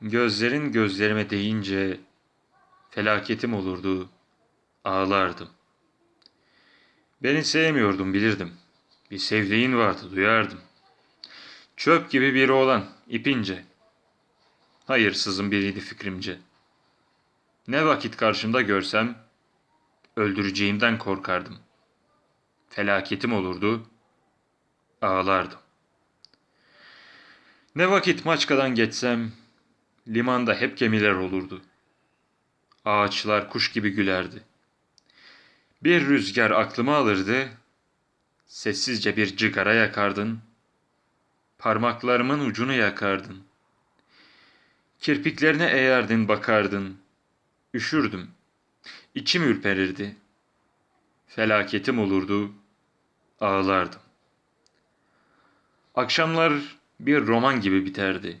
Gözlerin gözlerime değince felaketim olurdu, ağlardım. Beni sevmiyordum bilirdim. Bir sevdiğin vardı duyardım. Çöp gibi biri olan ipince. Hayırsızın biriydi fikrimce. Ne vakit karşımda görsem öldüreceğimden korkardım. Felaketim olurdu, ağlardım. Ne vakit Maçka'dan geçsem limanda hep gemiler olurdu. Ağaçlar kuş gibi gülerdi. Bir rüzgar aklımı alırdı. Sessizce bir cigara yakardın. Parmaklarımın ucunu yakardın. Kirpiklerine eğerdin bakardın. Üşürdüm. İçim ürperirdi. Felaketim olurdu. Ağlardım. Akşamlar bir roman gibi biterdi.